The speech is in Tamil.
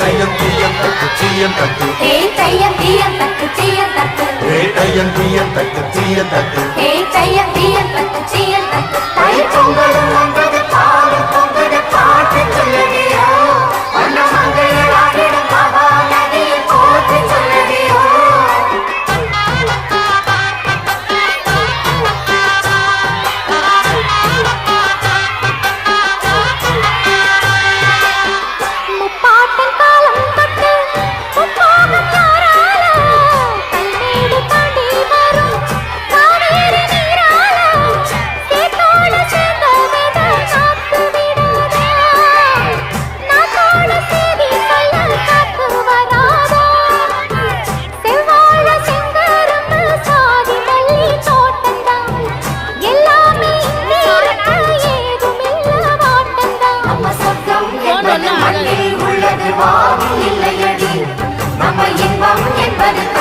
தையம் தீயம் தக்கு தீயம் தக்கு ஹே தையம் தீயம் தக்கு தீயம் தக்கு ஹே தையம் தையம் என்பது வாவும் இல்லையடி. நம்ம இன்பம் என்பது